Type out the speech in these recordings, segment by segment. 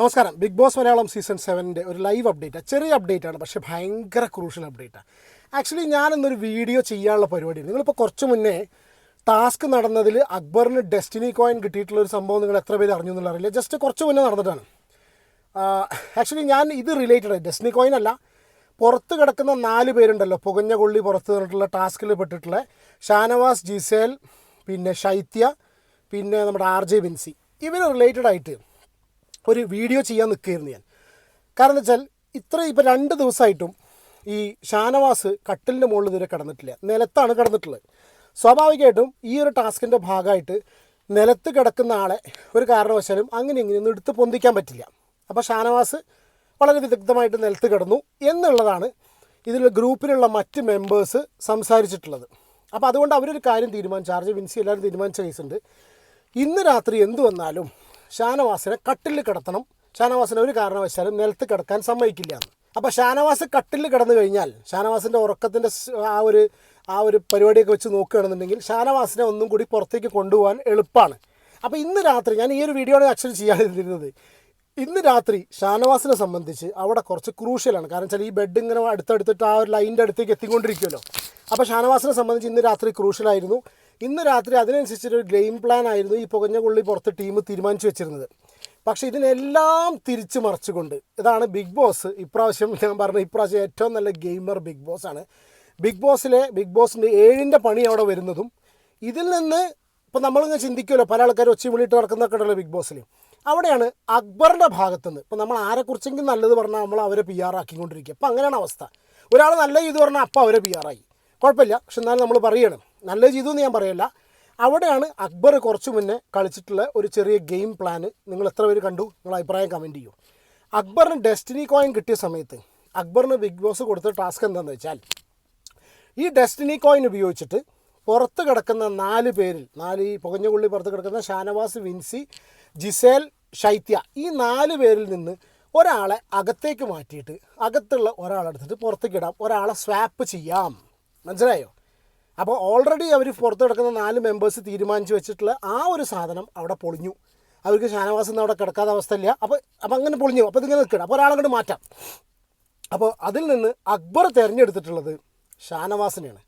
നമസ്കാരം. Big Boss Malayalam season സെവന്റെ ഒരു ലൈവ് അപ്ഡേറ്റ്. ചെറിയ അപ്ഡേറ്റ് ആണ് പക്ഷേ ഭയങ്കര ക്രൂഷ്യൽ അപ്ഡേറ്റാണ് ആക്ച്വലി ഞാൻ ഇന്നൊരു വീഡിയോ ചെയ്യാനുള്ള പരിപാടിയാണ്. നിങ്ങളിപ്പോൾ കുറച്ച് മുന്നേ ടാസ്ക് നടന്നതിൽ അക്ബറിന് ഡെസ്റ്റിനി കോയിൻ കിട്ടിയിട്ടുള്ള ഒരു സംഭവം നിങ്ങൾ എത്ര പേര് അറിഞ്ഞു എന്നുള്ള അറിയില്ല. ജസ്റ്റ് കുറച്ച് മുന്നേ നടന്നിട്ടാണ്. ആക്ച്വലി ഞാൻ ഇത് റിലേറ്റഡ് ഡെസ്റ്റിനി കോയിൻ അല്ല പുറത്ത് കിടക്കുന്ന നാല് പേരുണ്ടല്ലോ. പുകഞ്ഞ കൊള്ളി പുറത്ത് നിന്നിട്ടുള്ള ടാസ്കിൽ പെട്ടിട്ടുള്ള ഷാനവാസ് ജിസേൽ പിന്നെ ശൈത്യ പിന്നെ നമ്മുടെ ആർ ജെ ബിൻസി. ഇവർ റിലേറ്റഡ് ആയിട്ട് ഒരു വീഡിയോ ചെയ്യാൻ നിൽക്കുകയായിരുന്നു ഞാൻ. കാരണം വെച്ചാൽ ഇത്ര ഇപ്പം രണ്ട് ദിവസമായിട്ടും ഈ ഷാനവാസ് കട്ടിലിന്റെ മുകളിൽ ഇതുവരെ കിടന്നിട്ടില്ല. നിലത്താണ് കിടന്നിട്ടുള്ളത്. സ്വാഭാവികമായിട്ടും ഈ ഒരു ടാസ്കിന്റെ ഭാഗമായിട്ട് നിലത്ത് കിടക്കുന്ന ആളെ ഒരു കാരണവശാലും അങ്ങനെ ഇങ്ങനെ ഇങ്ങനെയൊന്നും എടുത്ത് പൊന്തിക്കാൻ പറ്റില്ല. അപ്പോൾ ഷാനവാസ് വളരെ വിദഗ്ധമായിട്ട് നിലത്ത് കിടന്നു എന്നുള്ളതാണ് ഇതിൽ ഗ്രൂപ്പിലുള്ള മറ്റ് മെമ്പേഴ്സ് സംസാരിച്ചിട്ടുള്ളത്. അപ്പോൾ അതുകൊണ്ട് അവരൊരു കാര്യം തീരുമാനിച്ചു. ആർജെ വിൻസി എല്ലാവരും തീരുമാനിച്ച കേസുണ്ട് ഇന്ന് രാത്രി എന്തു വന്നാലും ഷാനവാസിനെ കട്ടിലിൽ കിടത്തണം. ഷാനവാസിനെ ഒരു കാരണവശാലും നിലത്ത് കിടക്കാൻ സമ്മതിക്കില്ല എന്ന്. അപ്പോൾ ഷാനവാസ് കട്ടിലിൽ കിടന്നു കഴിഞ്ഞാൽ ഷാനവാസിന്റെ ഉറക്കത്തിന്റെ ആ ഒരു ആ ഒരു പരിപാടിയൊക്കെ വെച്ച് നോക്കുകയാണെന്നുണ്ടെങ്കിൽ ഷാനവാസിനെ ഒന്നും കൂടി പുറത്തേക്ക് കൊണ്ടുപോകാൻ എളുപ്പമാണ്. അപ്പോൾ ഇന്ന് രാത്രി ഞാൻ ഈ ഒരു വീഡിയോ ആണ് ആക്ച്വലി ചെയ്യാനിരുന്നത് ഇന്ന് രാത്രി ഷാനവാസിനെ സംബന്ധിച്ച് അവിടെ കുറച്ച് ക്രൂഷ്യലാണ് കാരണം വെച്ചാൽ ഈ ബെഡ് ഇങ്ങനെ അടുത്തടുത്തിട്ട് ആ ഒരു ലൈന്റെ അടുത്തേക്ക് എത്തിക്കൊണ്ടിരിക്കുമല്ലോ അപ്പോൾ ഷാനവാസിനെ സംബന്ധിച്ച് ഇന്ന് രാത്രി ക്രൂഷ്യലായിരുന്നു ഇന്ന് രാത്രി അതിനനുസരിച്ചൊരു ഗെയിം പ്ലാൻ ആയിരുന്നു ഈ പുകഞ്ഞ കൊള്ളി പുറത്ത് ടീം തീരുമാനിച്ചു വെച്ചിരുന്നത്. പക്ഷെ ഇതിനെല്ലാം തിരിച്ചു മറിച്ചുകൊണ്ട് ഇതാണ് ബിഗ് ബോസ് ഇപ്രാവശ്യം ഞാൻ പറഞ്ഞ ഇപ്രാവശ്യം ഏറ്റവും നല്ല ഗെയിമർ ബിഗ് ബോസ് ആണ്. ബിഗ് ബോസിലെ ബിഗ് ബോസിന്റെ ഏഴിന്റെ പണി അവിടെ വരുന്നതും ഇതിൽ നിന്ന് ഇപ്പം നമ്മളിങ്ങനെ ചിന്തിക്കുമല്ലോ പല ആൾക്കാർ ഒച്ചി വിളിയിട്ട് നടക്കുന്നൊക്കെ ഉണ്ടല്ലോ ബിഗ് ബോസിൽ അവിടെയാണ് അക്ബറിന്റെ ഭാഗത്തുനിന്ന് ഇപ്പം നമ്മൾ ആരെക്കുറിച്ചെങ്കിലും നല്ലത് പറഞ്ഞാൽ നമ്മൾ അവരെ പി ആർ ആക്കിക്കൊണ്ടിരിക്കുക. അപ്പം അങ്ങനെയാണ് അവസ്ഥ. ഒരാൾ നല്ല ഇത് പറഞ്ഞാൽ അപ്പം അവരെ പി ആർ ആയി. കുഴപ്പമില്ല. പക്ഷെ എന്നാലും നമ്മൾ പറയണം നല്ല ചെയ്തു എന്ന് ഞാൻ പറയല്ല. അവിടെയാണ് അക്ബർ കുറച്ച് മുന്നേ കളിച്ചിട്ടുള്ള ഒരു ചെറിയ ഗെയിം പ്ലാൻ നിങ്ങൾ എത്ര പേര് കണ്ടു? നിങ്ങൾ അഭിപ്രായം കമന്റ് ചെയ്യൂ. അക്ബറിന് ഡെസ്റ്റിനി കോയിൻ കിട്ടിയ സമയത്ത് അക്ബറിന് ബിഗ് ബോസ് കൊടുത്ത ടാസ്ക് എന്താണെന്ന് വെച്ചാൽ ഈ ഡെസ്റ്റിനി കോയിൻ ഉപയോഗിച്ചിട്ട് പുറത്ത് കിടക്കുന്ന നാല് പേരിൽ നാല് ഈ പുകഞ്ഞുള്ളി പുറത്ത് കിടക്കുന്ന ഷാനവാസ് വിൻസി ജിസേൽ ശൈത്യ ഈ നാല് പേരിൽ നിന്ന് ഒരാളെ അകത്തേക്ക് മാറ്റിയിട്ട് അകത്തുള്ള ഒരാളെടുത്തിട്ട് പുറത്തേക്ക് ഇടാം. ഒരാളെ സ്വാപ്പ് ചെയ്യാം. മനസ്സിലായോ? അപ്പോൾ ഓൾറെഡി അവർ പുറത്ത് കിടക്കുന്ന നാല് മെമ്പേഴ്സ് തീരുമാനിച്ചു വെച്ചിട്ടുള്ള ആ ഒരു സാധനം അവിടെ പൊളിഞ്ഞു. അവർക്ക് ഷാനവാസ് അവിടെ കിടക്കാത്ത അവസ്ഥയില്ല. അപ്പോൾ അപ്പോൾ അങ്ങനെ പൊളിഞ്ഞു. അപ്പോൾ ഇതിങ്ങനെ നിൽക്കണം അപ്പോൾ ഒരാളങ്ങോട്ട് മാറ്റാം. അപ്പോൾ അതിൽ നിന്ന് അക്ബർ തിരഞ്ഞെടുത്തിട്ടുള്ളത് ഷാനവാസിനെയാണ്.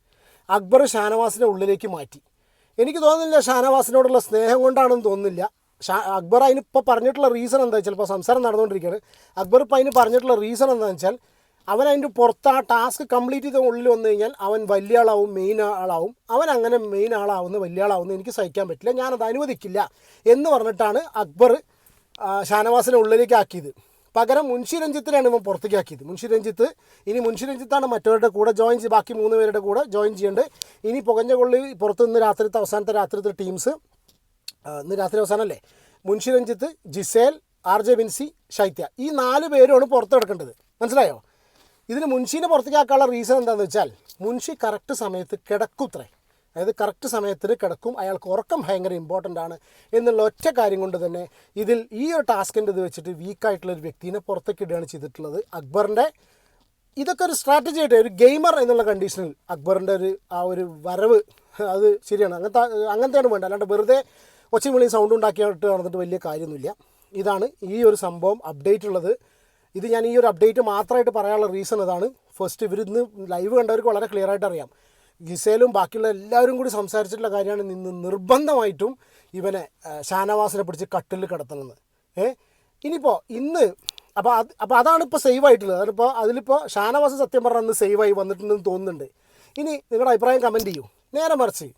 അക്ബർ ഷാനവാസിനെ ഉള്ളിലേക്ക് മാറ്റി. എനിക്ക് തോന്നുന്നില്ല ഷാനവാസിനോടുള്ള സ്നേഹം കൊണ്ടാണെന്ന് തോന്നുന്നില്ല. ഷാ അക്ബർ അതിനിപ്പോൾ പറഞ്ഞിട്ടുള്ള റീസൺ എന്താ വെച്ചാൽ ഇപ്പോൾ സംസാരം നടന്നുകൊണ്ടിരിക്കുകയാണ്. അക്ബർ ഇപ്പോൾ അതിന് പറഞ്ഞിട്ടുള്ള റീസൺ എന്താണെന്ന് വെച്ചാൽ അവൻ അതിന്റെ പുറത്ത് ആ ടാസ്ക് കംപ്ലീറ്റ് ചെയ്ത ഉള്ളിൽ വന്നു കഴിഞ്ഞാൽ അവൻ വലിയ ആളാവും മെയിൻ ആളാവും. അവൻ അങ്ങനെ മെയിൻ ആളാവുന്ന വലിയ ആളാവുന്ന എനിക്ക് സഹിക്കാൻ പറ്റില്ല ഞാനത് അനുവദിക്കില്ല എന്ന് പറഞ്ഞിട്ടാണ് അക്ബർ ഷാനവാസിനെ ഉള്ളിലേക്ക് ആക്കിയത്. പകരം മുൻഷി രഞ്ജിത്തിനാണ് ഇവൻ പുറത്തേക്ക് ആക്കിയത്. മുൻഷി രഞ്ജിത്ത് ഇനി മുൻഷി രഞ്ജിത്താണ് മറ്റവരുടെ കൂടെ ജോയിൻ ചെയ്ത് ബാക്കി മൂന്ന് പേരുടെ കൂടെ ജോയിൻ ചെയ്യേണ്ടത്. ഇനി പുകഞ്ഞ കൊള്ളി പുറത്ത് നിന്ന് രാത്രിത്തെ അവസാനത്തെ രാത്രിത്തെ ടീംസ് ഇന്ന് രാത്രി അവസാനമല്ലേ? Munshi Ranjith Gisele R J Binsy Shaithya. ഈ നാല് പേരുമാണ് പുറത്ത് കിടക്കേണ്ടത്. മനസ്സിലായോ? ഇതിന് മുൻഷീനെ പുറത്തേക്ക് ആക്കാനുള്ള റീസൺ എന്താണെന്ന് വെച്ചാൽ മുൻഷി കറക്റ്റ് സമയത്ത് കിടക്കുത്രേ അതായത് കറക്റ്റ് സമയത്തിന് കിടക്കും. അയാൾക്ക് ഉറക്കം ഭയങ്കര ഇമ്പോർട്ടന്റ് ആണ് എന്നുള്ള ഒറ്റ കാര്യം കൊണ്ട് തന്നെ ഇതിൽ ഈ ഒരു ടാസ്കിന്റെ ഇത് വെച്ചിട്ട് വീക്കായിട്ടുള്ള ഒരു വ്യക്തിനെ പുറത്തേക്ക് ഇടുകയാണ് ചെയ്തിട്ടുള്ളത്. അക്ബറിന്റെ ഇതൊക്കെ ഒരു സ്ട്രാറ്റജി ആയിട്ട് ഒരു ഗെയിമർ എന്നുള്ള കണ്ടീഷനിൽ അക്ബറിന്റെ ഒരു ആ ഒരു വരവ് അത് ശരിയാണ്. അങ്ങനത്തെ അങ്ങനത്തെയാണ് വേണ്ടത്. അല്ലാണ്ട് വെറുതെ ഒച്ചയും വിളിയും സൗണ്ട് ഉണ്ടാക്കിയിട്ട് നടന്നിട്ട് വലിയ കാര്യമൊന്നുമില്ല. ഇതാണ് ഈ ഒരു സംഭവം അപ്ഡേറ്റ് ഉള്ളത്. ഇത് ഞാൻ ഈ ഒരു അപ്ഡേറ്റ് മാത്രമായിട്ട് പറയാനുള്ള റീസൺ അതാണ് ഫസ്റ്റ് ഇവർ ഇന്ന് ലൈവ് കണ്ടവർക്ക് വളരെ ക്ലിയർ ആയിട്ട് അറിയാം. ഗിസേലും ബാക്കിയുള്ള എല്ലാവരും കൂടി സംസാരിച്ചിട്ടുള്ള കാര്യമാണ് നിന്ന് നിർബന്ധമായിട്ടും ഇവനെ ഷാനവാസിനെ പിടിച്ച് കട്ടിൽ കിടത്തണമെന്ന് ഏ? ഇനിയിപ്പോൾ ഇന്ന് അപ്പോൾ അത് അപ്പോൾ അതാണ് ഇപ്പോൾ സേവ് ആയിട്ടുള്ളത്. അതിപ്പോൾ അതിലിപ്പോൾ ഷാനവാസ് സത്യം പറഞ്ഞാൽ അന്ന് സേവ് ആയി വന്നിട്ടുണ്ടെന്ന് തോന്നുന്നുണ്ട്. ഇനി നിങ്ങളുടെ അഭിപ്രായം കമന്റ് ചെയ്യൂ. നേരെ മറിച്ച്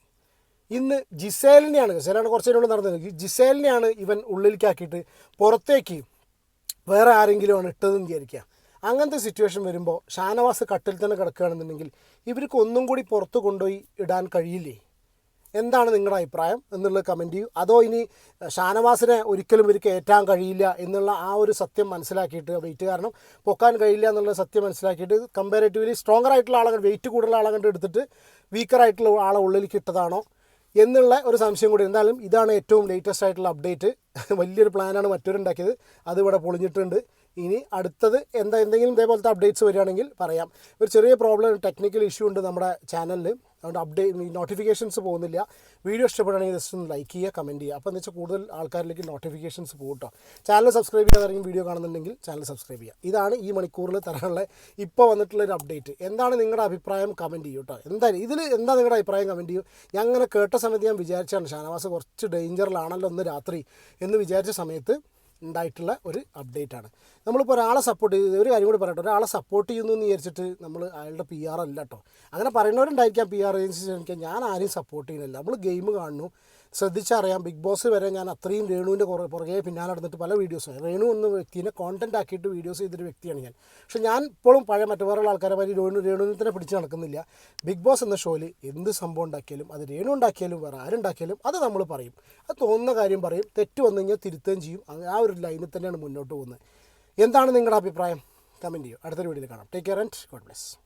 ഇന്ന് ജിസേലിനെയാണ് ജിസേലാണ് കുറച്ച് നേരം നടന്നത്. ജിസേലിനെയാണ് ഇവൻ ഉള്ളിലേക്കാക്കിയിട്ട് പുറത്തേക്ക് വേറെ ആരെങ്കിലും ആണ് ഇട്ടതെന്ന് വിചാരിക്കുക. അങ്ങനത്തെ സിറ്റുവേഷൻ വരുമ്പോൾ ഷാനവാസ് കട്ടിൽ തന്നെ കിടക്കുകയാണെന്നുണ്ടെങ്കിൽ ഇവർക്ക് ഒന്നും കൂടി പുറത്ത് കൊണ്ടുപോയി ഇടാൻ കഴിയില്ലേ? എന്താണ് നിങ്ങളുടെ അഭിപ്രായം എന്നുള്ള കമന്റ് ചെയ്യൂ. അതോ ഇനി ഷാനവാസിനെ ഒരിക്കലും ഇവർക്ക് ഏറ്റാൻ കഴിയില്ല എന്നുള്ള ആ ഒരു സത്യം മനസ്സിലാക്കിയിട്ട് വെയിറ്റ് കാരണം പൊക്കാൻ കഴിയില്ല എന്നുള്ള സത്യം മനസ്സിലാക്കിയിട്ട് കമ്പാരേറ്റീവ്ലി സ്ട്രോങ്ങർ ആയിട്ടുള്ള ആളെ വെയിറ്റ് കൂടുതലുള്ള ആളെ കണ്ട് എടുത്തിട്ട് വീക്കർ ആയിട്ടുള്ള ആളെ ഉള്ളിലേക്ക് ഇട്ടതാണോ? എന്നുള്ള ഒരു സംശയം കൂടി. എന്തായാലും ഇതാണ് ഏറ്റവും ലേറ്റസ്റ്റ് ആയിട്ടുള്ള അപ്ഡേറ്റ് വലിയൊരു പ്ലാനാണ് മറ്റൊരുണ്ടാക്കിയത് അത് ഇവിടെ പൊളിഞ്ഞിട്ടുണ്ട്. ഇനി അടുത്തത് എന്താ എന്തെങ്കിലും ഇതേപോലത്തെ അപ്ഡേറ്റ്സ് വരികയാണെങ്കിൽ പറയാം. ഒരു ചെറിയ പ്രോബ്ലം ടെക്നിക്കൽ ഇഷ്യൂ ഉണ്ട് നമ്മുടെ ചാനലിൽ അതുകൊണ്ട് അപ്ഡേറ്റ് നോട്ടിഫിക്കേഷൻസ് പോകുന്നില്ല. വീഡിയോ ഇഷ്ടപ്പെടുകയാണെങ്കിൽ ജസ്റ്റ് ഒന്ന് ലൈക്ക് ചെയ്യുക കമന്റ് ചെയ്യുക. അപ്പോൾ എന്ന് വെച്ചാൽ കൂടുതൽ ആൾക്കാരിലേക്ക് നോട്ടിഫിക്കേഷൻസ് പോകും കേട്ടോ ചാനൽ സബ്സ്ക്രൈബ് ചെയ്യാതായിരിക്കും വീഡിയോ കാണുന്നുണ്ടെങ്കിൽ ചാനൽ സബ്സ്ക്രൈബ് ചെയ്യുക. ഇതാണ് ഈ മണിക്കൂറിൽ തരാനുള്ള ഇപ്പോൾ വന്നിട്ടുള്ള ഒരു അപ്ഡേറ്റ് എന്താണ് നിങ്ങളുടെ അഭിപ്രായം? കമന്റ് ചെയ്യൂ കേട്ടോ എന്തായാലും ഇതിൽ എന്താ നിങ്ങളുടെ അഭിപ്രായം? കമന്റ് ചെയ്യൂ. ഞാൻ അങ്ങനെ കേട്ട സമയത്ത് ഞാൻ വിചാരിച്ചാണ് ഷാനവാസ് കുറച്ച് ഡേഞ്ചറിലാണല്ലോ ഒന്ന് രാത്രി എന്ന് വിചാരിച്ച സമയത്ത് ഉണ്ടായിട്ടുള്ള ഒരു അപ്ഡേറ്റ് ആണ്. നമ്മളിപ്പോൾ ഒരാളെ സപ്പോർട്ട് ചെയ്ത് ഒരു കാര്യം കൂടി പറയട്ടെ ഒരാളെ സപ്പോർട്ട് ചെയ്യുന്നു എന്ന് വിചാരിച്ചിട്ട് നമ്മൾ അയാളുടെ പി ആർ അല്ല കേട്ടോ അങ്ങനെ പറയുന്നവരുണ്ടായിരിക്കാം പി ആർ ഏജൻസി ഞാൻ ആരെയും സപ്പോർട്ട് ചെയ്യുന്നില്ല. നമ്മൾ ഗെയിം കാണുന്നു. ശ്രദ്ധിച്ചറിയാം. ബിഗ് ബോസ് വരെ ഞാൻ അത്രയും രേണുവിന്റെ കുറേ പുറകെ പിന്നാലെ നടന്നിട്ട് പല വീഡിയോസും രേണു എന്ന വ്യക്തിനെ കോണ്ടന്റ് ആക്കിയിട്ട് വീഡിയോസ് ചെയ്തൊരു വ്യക്തിയാണ് ഞാൻ. പക്ഷെ ഞാൻ ഇപ്പോഴും പഴയ മറ്റു വേറെ ആൾക്കാരെ മാതിരി രേണു രേണുവിനെ തന്നെ പിടിച്ച് നടക്കുന്നില്ല. ബിഗ് ബോസ് എന്ന ഷോയിൽ എന്ത് സംഭവം ഉണ്ടാക്കിയാലും അത് രേണു ഉണ്ടാക്കിയാലും വേറെ ആരുണ്ടാക്കിയാലും അത് നമ്മൾ പറയും. അത് തോന്നുന്ന കാര്യം പറയും തെറ്റ് വന്നു കഴിഞ്ഞാൽ തിരുത്തുകയും ചെയ്യും. ആ ഒരു ലൈനിൽ തന്നെയാണ് മുന്നോട്ട് പോകുന്നത്. എന്താണ് നിങ്ങളുടെ അഭിപ്രായം? കമന്റ് ചെയ്യും. അടുത്തൊരു വീഡിയോയിൽ കാണാം. Take care and God bless